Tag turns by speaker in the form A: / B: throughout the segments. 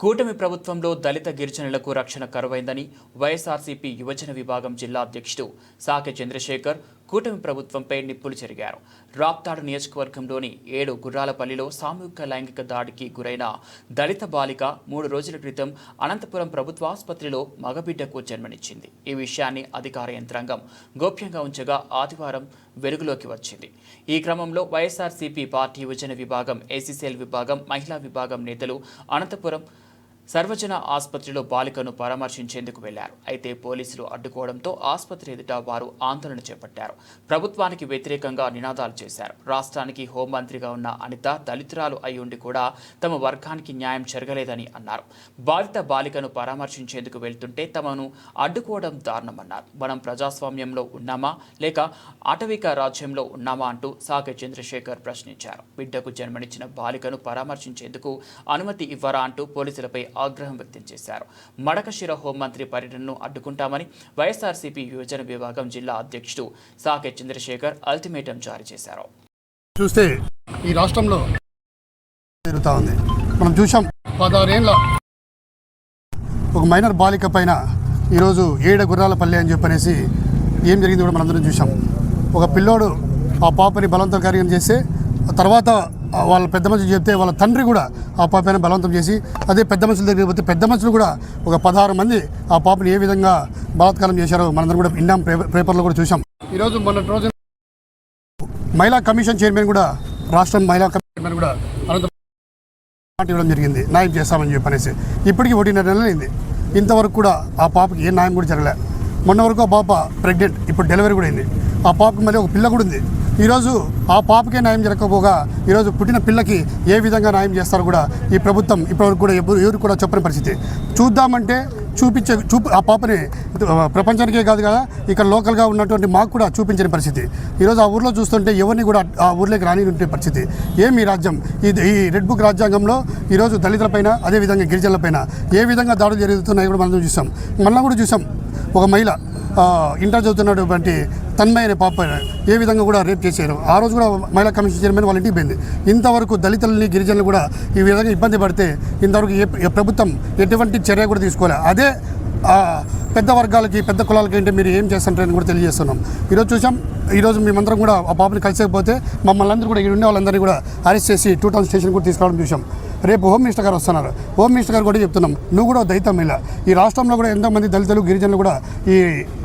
A: కూటమి ప్రభుత్వంలో దళిత గిరిజనులకు రక్షణ కరువైందని వైఎస్ఆర్సీపీ యువజన విభాగం జిల్లా అధ్యక్షుడు సాకె చంద్రశేఖర్ కూటమి ప్రభుత్వంపై నిప్పులు చెరిగారు రాప్తాడు నియోజకవర్గంలోని ఏడు గుర్రాలపల్లిలో సామూహిక లైంగిక దాడికి గురైన దళిత బాలిక మూడు రోజుల క్రితం అనంతపురం ప్రభుత్వ ఆసుపత్రిలో మగబిడ్డకు జన్మనిచ్చింది. ఈ విషయాన్ని అధికార యంత్రాంగం గోప్యంగా ఉంచగా ఆదివారం వెలుగులోకి వచ్చింది. ఈ క్రమంలో వైఎస్ఆర్సీపీ పార్టీ యువజన విభాగం ఏసీసీఎల్ విభాగం మహిళా విభాగం నేతలు అనంతపురం సర్వజన ఆసుపత్రిలో బాలికను పరామర్శించేందుకు వెళ్ళారు. అయితే పోలీసులు అడ్డుకోవడంతో ఆసుపత్రి ఎదుట వారు ఆందోళన చేపట్టారు. ప్రభుత్వానికి వ్యతిరేకంగా నినాదాలు చేశారు. రాష్ట్రానికి హోంమంత్రిగా ఉన్న అనిత దళితురాలు అయి ఉండి కూడా తమ వర్గానికి న్యాయం జరగలేదని అన్నారు. బాధిత బాలికను పరామర్శించేందుకు వెళ్తుంటే తమను అడ్డుకోవడం దారుణమన్నారు. మనం ప్రజాస్వామ్యంలో ఉన్నామా? లేక ఆటవిక రాజ్యంలో ఉన్నామా అంటూ సాగర్ చంద్రశేఖర్ ప్రశ్నించారు. బిడ్డకు జన్మనిచ్చిన బాలికను పరామర్శించేందుకు అనుమతి ఇవ్వరా అంటూ పోలీసులపై ఆగ్రహం వ్యక్తం చేశారు. మడకశిర హోంమంత్రి పర్యటనను అడ్డుకుంటామని వైఎస్ఆర్సీపీ యువజన విభాగం జిల్లా అధ్యక్షుడు సాకే చంద్రశేఖర్ అల్టిమేటం జారీ చేశారు.
B: చూస్తే ఈ రాష్ట్రంలో జరుగుతూ ఉంది. మనం చూసాం పదహారేళ్ళ ఒక మైనర్ బాలిక పైన ఈరోజు ఏడ గుర్రాలపల్లి అని చెప్పనేసి ఏం జరిగింది కూడా మనందరం చూసాం ఒక పిల్లోడు ఆ పాపని బలవంతం కార్యం చేస్తే తర్వాత వాళ్ళ పెద్ద మనుషులు చెప్తే వాళ్ళ తండ్రి కూడా ఆ పాపని బలవంతం చేసి అదే పెద్ద మనుషుల దగ్గరికి పోతే పెద్ద మనుషులు కూడా ఒక పదహారు మంది ఆ పాపని ఏ విధంగా బలాత్కారం చేశారో మనందరం కూడా విన్నాం పేపర్- పేపర్లో కూడా చూసాం ఈరోజు మొన్న రోజు మహిళా కమిషన్ చైర్మన్ కూడా రాష్ట్రం మహిళా కమిషన్ చైర్మన్ కూడా అనంతరం ఇవ్వడం జరిగింది. న్యాయం చేస్తామని చెప్పనేసి. ఇప్పటికీ ఒకటిన్నర నెలలు అయింది ఇంతవరకు కూడా ఆ పాపకి ఏ న్యాయం కూడా జరగలే. మొన్న వరకు ఆ పాప ప్రెగ్నెంట్ ఇప్పుడు డెలివరీ కూడా అయింది. ఆ పాపకి మళ్ళీ ఒక పిల్ల కూడా ఉంది. ఈరోజు ఆ పాపకే న్యాయం జరగకపోగా ఈరోజు పుట్టిన పిల్లకి ఏ విధంగా న్యాయం చేస్తారో కూడా ఈ ప్రభుత్వం ఇప్పటివరకు కూడా ఎవరు ఎవరు కూడా చెప్పని పరిస్థితి. చూద్దామంటే చూపించే చూపు ఆ పాపని ప్రపంచానికే కాదు కదా ఇక్కడ లోకల్గా ఉన్నటువంటి మాకు కూడా చూపించని పరిస్థితి. ఈరోజు ఆ ఊర్లో చూస్తుంటే ఎవరిని కూడా ఆ ఊర్లోకి రాని ఉంటే పరిస్థితి. ఏమి ఈ రాజ్యం? ఇది ఈ రెడ్ బుక్ రాజ్యాంగంలో ఈరోజు దళితులపైన అదేవిధంగా గిరిజనులపైన ఏ విధంగా దాడులు జరుగుతున్నాయో కూడా మనం చూసాం. మళ్ళీ కూడా చూసాం. ఒక మహిళ ఇంటర్ చదువుతున్నటువంటి తన్మయ అనే పాప ఏ విధంగా కూడా రేప్ చేశారు? ఆ రోజు కూడా మహిళా కమిషన్ చైర్మన్ వాళ్ళ ఇంటికి పోయింది. ఇంతవరకు దళితులని గిరిజనులు కూడా ఈ విధంగా ఇబ్బంది పడితే ఇంతవరకు ఏ ప్రభుత్వం ఎటువంటి చర్య కూడా తీసుకోలే. అదే పెద్ద వర్గాలకి పెద్ద కులాలకి ఏంటి మీరు ఏం చేస్తుంటారని కూడా తెలియజేస్తున్నాం. ఈరోజు చూసాం ఈరోజు మేమందరం కూడా ఆ పాపని కలిసకపోతే మమ్మల్ని అందరూ కూడా ఇక్కడ ఉండే వాళ్ళందరినీ కూడా అరెస్ట్ చేసి టూ టౌన్ స్టేషన్ కూడా తీసుకురావడం చూసాం. రేపు హోమ్ మినిస్టర్ గారు వస్తున్నారు. హోమ్ మినిస్టర్ గారు కూడా చెప్తున్నాం. నువ్వు కూడా దళితం ఇలా. ఈ రాష్ట్రంలో కూడా ఎంతోమంది దళితులు గిరిజనులు కూడా ఈ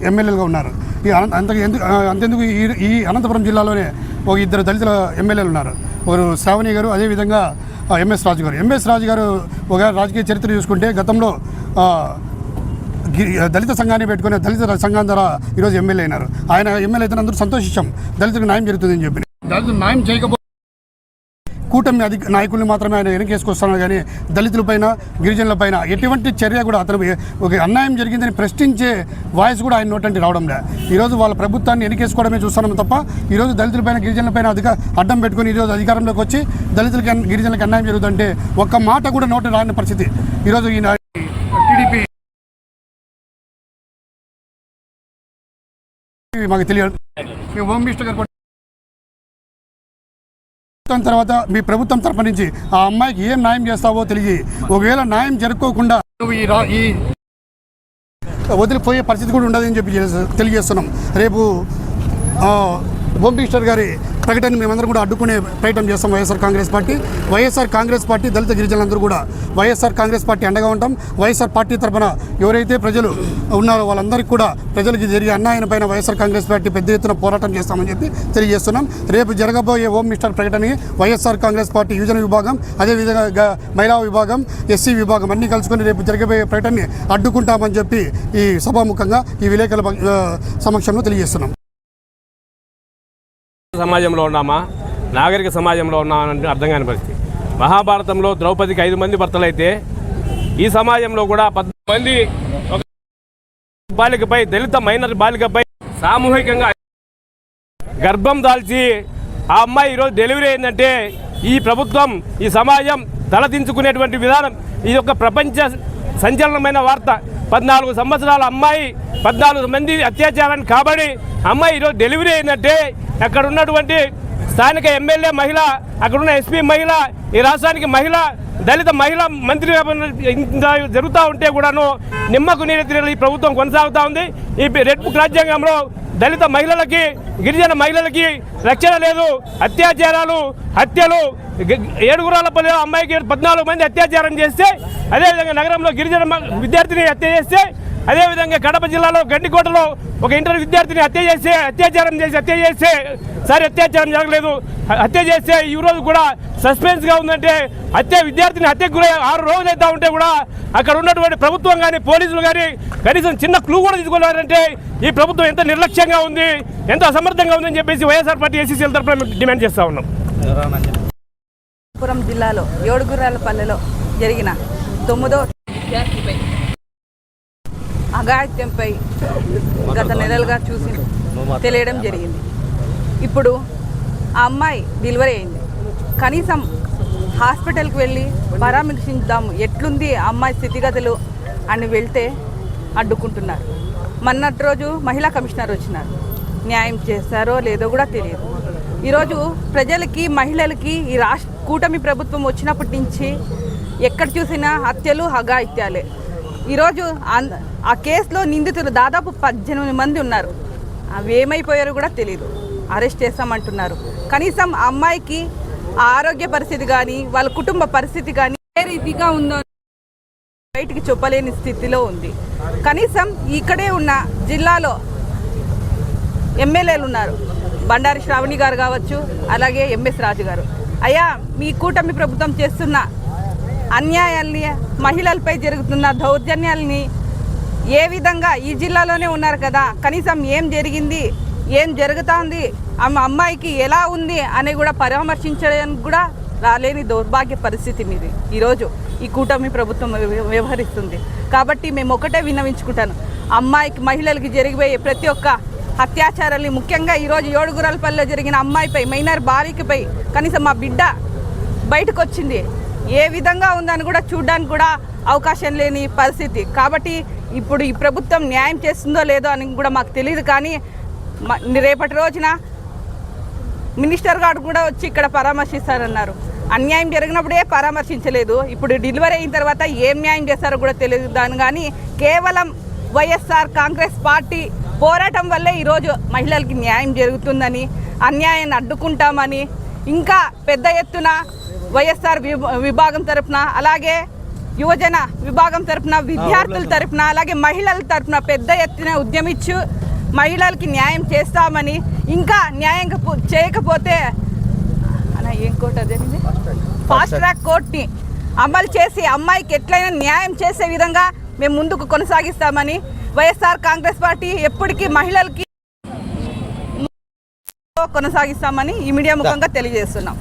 B: ఎమ్మెల్యేలుగా ఉన్నారు. ఈ అంత ఎందుకు అంతెందుకు ఈ ఈ అనంతపురం జిల్లాలోనే ఒక ఇద్దరు దళితుల ఎమ్మెల్యేలు ఉన్నారు. ఒకరు శ్రావణి గారు అదేవిధంగా ఎంఎస్ రాజు గారు. ఎంఎస్ రాజు గారు ఒక రాజకీయ చరిత్ర చూసుకుంటే గతంలో దళిత సంఘాన్ని పెట్టుకుని దళిత సంఘం ద్వారా ఈరోజు ఎమ్మెల్యే అయినారు. ఆయన ఎమ్మెల్యే అయితే అందరూ సంతోషించాం. దళితులకు న్యాయం జరుగుతుందని చెప్పి. దళితులు న్యాయం చేయకపోతే కూటమి అధిక నాయకుల్ని మాత్రమే ఆయన వెనకేసుకొస్తున్నాడు కానీ దళితులపైన గిరిజనులపైన ఎటువంటి చర్య కూడా అతను ఒక అన్యాయం జరిగిందని ప్రశ్నించే వాయిస్ కూడా ఆయన నోటంటి రావడం లే ఈరోజు వాళ్ళ ప్రభుత్వాన్ని వెనకేసుకోవడమే చూస్తున్నాం తప్ప ఈరోజు దళితులపైన గిరిజనులపైన అధిక అడ్డం పెట్టుకుని ఈరోజు అధికారంలోకి వచ్చి దళితులకి గిరిజనులకు అన్యాయం జరుగుతుంటే ఒక్క మాట కూడా నోట రాని పరిస్థితి. ఈరోజు ఈ టీడీపీ మాకు తెలియదు. మీ హోమ్ మినిస్టర్ గారు ప్రభుత్వం తర్వాత మీ ప్రభుత్వం తరపు నుంచి ఆ అమ్మాయికి ఏం న్యాయం చేస్తావో తెలియ. ఒకవేళ న్యాయం జరుపుకోకుండా నువ్వు ఈ వదిలిపోయే పరిస్థితి కూడా ఉండదని చెప్పి తెలియజేస్తున్నాం. రేపు హోమ్ మినిస్టర్ గారి ప్రకటన మేమందరం కూడా అడ్డుకునే ప్రయత్నం చేస్తాం వైఎస్ఆర్ కాంగ్రెస్ పార్టీ. వైఎస్ఆర్ కాంగ్రెస్ పార్టీ దళిత గిరిజనులందరూ కూడా వైఎస్ఆర్ కాంగ్రెస్ పార్టీ అండగా ఉంటాం. వైఎస్ఆర్ పార్టీ తరఫున ఎవరైతే ప్రజలు ఉన్నారో వాళ్ళందరికీ కూడా ప్రజలకి జరిగే అన్యాయం పైన వైఎస్ఆర్ కాంగ్రెస్ పార్టీ పెద్ద ఎత్తున పోరాటం చేస్తామని చెప్పి తెలియజేస్తున్నాం. రేపు జరగబోయే హోమ్ మినిస్టర్ ప్రకటనకి వైఎస్ఆర్ కాంగ్రెస్ పార్టీ యువజన విభాగం అదేవిధంగా మహిళా విభాగం ఎస్సీ విభాగం అన్ని కలుసుకొని రేపు జరగబోయే ప్రకటనని అడ్డుకుంటామని చెప్పి ఈ సభాముఖంగా ఈ విలేకరుల సమక్షంలో తెలియజేస్తున్నాం.
C: సమాజంలో ఉన్నామా? నాగరిక సమాజంలో ఉన్నామని అర్థం కాని పరిస్థితి. మహాభారతంలో ద్రౌపదికి ఐదు మంది భర్తలైతే ఈ సమాజంలో కూడా పద్నాలుగు మంది ఒక బాలికపై దళిత మైనర్ బాలికపై సామూహికంగా గర్భం దాల్చి ఆ అమ్మాయి ఈరోజు డెలివరీ అయిందంటే ఈ ప్రభుత్వం ఈ సమాజం తలదించుకునేటువంటి విధానం ఇది ఒక ప్రపంచ సంచలనమైన వార్త. పద్నాలుగు సంవత్సరాల అమ్మాయి పద్నాలుగు మంది అత్యాచారానికి కాబడి అమ్మాయి ఈరోజు డెలివరీ అయిందంటే అక్కడ ఉన్నటువంటి స్థానిక ఎమ్మెల్యే మహిళ అక్కడున్న ఎస్పీ మహిళ ఈ రాష్ట్రానికి మహిళ దళిత మహిళా మంత్రి జరుగుతూ ఉంటే కూడాను నిమ్మకు నీరు తిరిగి ఈ ప్రభుత్వం కొనసాగుతూ ఉంది. ఈ రెడ్ బుక్ రాజ్యాంగంలో దళిత మహిళలకి గిరిజన మహిళలకి రక్షణ లేదు అత్యాచారాలు హత్యలు గ- ఏడుగురాలపల్లి అమ్మాయికి పద్నాలుగు మంది అత్యాచారం చేస్తే అదేవిధంగా నగరంలో గిరిజన విద్యార్థిని హత్య చేస్తే అదేవిధంగా కడప జిల్లాలో గండికోటలో ఒక ఇంటర్ విద్యార్థిని హత్య చేసి అత్యాచారం చేసి హత్య చేస్తే సరే అత్యాచారం జరగలేదు. హత్య చేస్తే ఈ రోజు కూడా సస్పెన్స్గా ఉందంటే హత్య విద్యార్థిని హత్యకు గురై ఆరు రోజులు అవుతా ఉంటే కూడా అక్కడ ఉన్నటువంటి ప్రభుత్వం కానీ పోలీసులు కానీ కనీసం చిన్న క్లూ కూడా తీసుకోలేరంటే ఈ ప్రభుత్వం ఎంత నిర్లక్ష్యంగా ఉంది ఎంత అసమర్థంగా ఉందని చెప్పేసి వైఎస్ఆర్ పార్టీ ఏసీసీఎల్ తరఫున డిమాండ్ చేస్తా ఉన్నాం.
D: పురం జిల్లాలో ఏడుగుర్రాలపల్లెలో జరిగిన తొమ్మిదో విద్యార్థిపై అఘాయిత్యంపై గత నెలలుగా చూసి తెలియడం జరిగింది. ఇప్పుడు ఆ అమ్మాయి డెలివరీ అయింది. కనీసం హాస్పిటల్కి వెళ్ళి పరామర్శించుదాము. ఎట్లుంది అమ్మాయి స్థితిగతులు అని వెళ్తే అడ్డుకుంటున్నారు. మొన్నటి రోజు మహిళా కమిషనర్ వచ్చినారు. న్యాయం చేస్తారో లేదో కూడా తెలియదు. ఈరోజు ప్రజలకి మహిళలకి ఈ రాష్ట్ర కూటమి ప్రభుత్వం వచ్చినప్పటి నుంచి ఎక్కడ చూసినా హత్యలు హగాయిత్యాలే ఈరోజు ఆ కేసులో నిందితులు దాదాపు పద్దెనిమిది మంది ఉన్నారు. అవి ఏమైపోయారో కూడా తెలియదు అరెస్ట్ చేస్తామంటున్నారు. కనీసం అమ్మాయికి ఆరోగ్య పరిస్థితి కానీ వాళ్ళ కుటుంబ పరిస్థితి కానీ ఏ రీతిగా ఉందో బయటికి చెప్పలేని స్థితిలో ఉంది. కనీసం ఇక్కడే ఉన్న జిల్లాలో ఎమ్మెల్యేలు ఉన్నారు. బండారి శ్రావణి గారు కావచ్చు అలాగే ఎంఎస్ రాజు గారు. అయ్యా మీ కూటమి ప్రభుత్వం చేస్తున్న అన్యాయాల్ని మహిళలపై జరుగుతున్న దౌర్జన్యాల్ని ఏ విధంగా ఈ జిల్లాలోనే ఉన్నారు కదా? కనీసం ఏం జరిగింది? ఏం జరుగుతోంది? ఆమె అమ్మాయికి ఎలా ఉంది అని కూడా పరామర్శించడానికి కూడా రాలేని దౌర్భాగ్య పరిస్థితి మీది. ఈరోజు ఈ కూటమి ప్రభుత్వం వ్యవహరిస్తుంది. కాబట్టి మేము ఒకటే విన్నవించుకుంటాను. అమ్మాయికి మహిళలకి జరిగిపోయే ప్రతి ఒక్క అత్యాచారాలు ముఖ్యంగా ఈరోజు ఏడుగురాలపల్లిలో జరిగిన అమ్మాయిపై మైనర్ బాలికపై కనీసం మా బిడ్డ బయటకు వచ్చింది ఏ విధంగా ఉందని కూడా చూడడానికి కూడా అవకాశం లేని పరిస్థితి. కాబట్టి ఇప్పుడు ఈ ప్రభుత్వం న్యాయం చేస్తుందో లేదో అని కూడా మాకు తెలియదు కానీ మ- రేపటి రోజున మినిస్టర్ గారు కూడా వచ్చి ఇక్కడ పరామర్శిస్తారన్నారు అన్యాయం జరిగినప్పుడే పరామర్శించలేదు. ఇప్పుడు డెలివరీ అయిన తర్వాత ఏం న్యాయం చేస్తారో కూడా తెలియదు దాని కానీ కేవలం వైఎస్ఆర్ కాంగ్రెస్ పార్టీ పోరాటం వల్లే ఈరోజు మహిళలకి న్యాయం జరుగుతుందని అన్యాయాన్ని అడ్డుకుంటామని ఇంకా పెద్ద ఎత్తున వైఎస్ఆర్ విభాగం తరపున అలాగే యువజన విభాగం తరపున విద్యార్థుల తరపున అలాగే మహిళల తరపున పెద్ద ఎత్తున ఉద్యమించు మహిళలకి న్యాయం చేస్తామని ఇంకా న్యాయం కపో- చేయకపోతే ఏం కోర్టు ఫాస్ట్ ట్రాక్ కోర్ట్ని అమలు చేసి అమ్మాయికి ఎట్లయినా న్యాయం చేసే విధంగా మేము ముందుకు కొనసాగిస్తామని వైఎస్ఆర్ కాంగ్రెస్ పార్టీ ఎప్పటికీ మహిళలకి కొనసాగిస్తామని ఈ మీడియా ముఖంగా తెలియజేస్తున్నాం.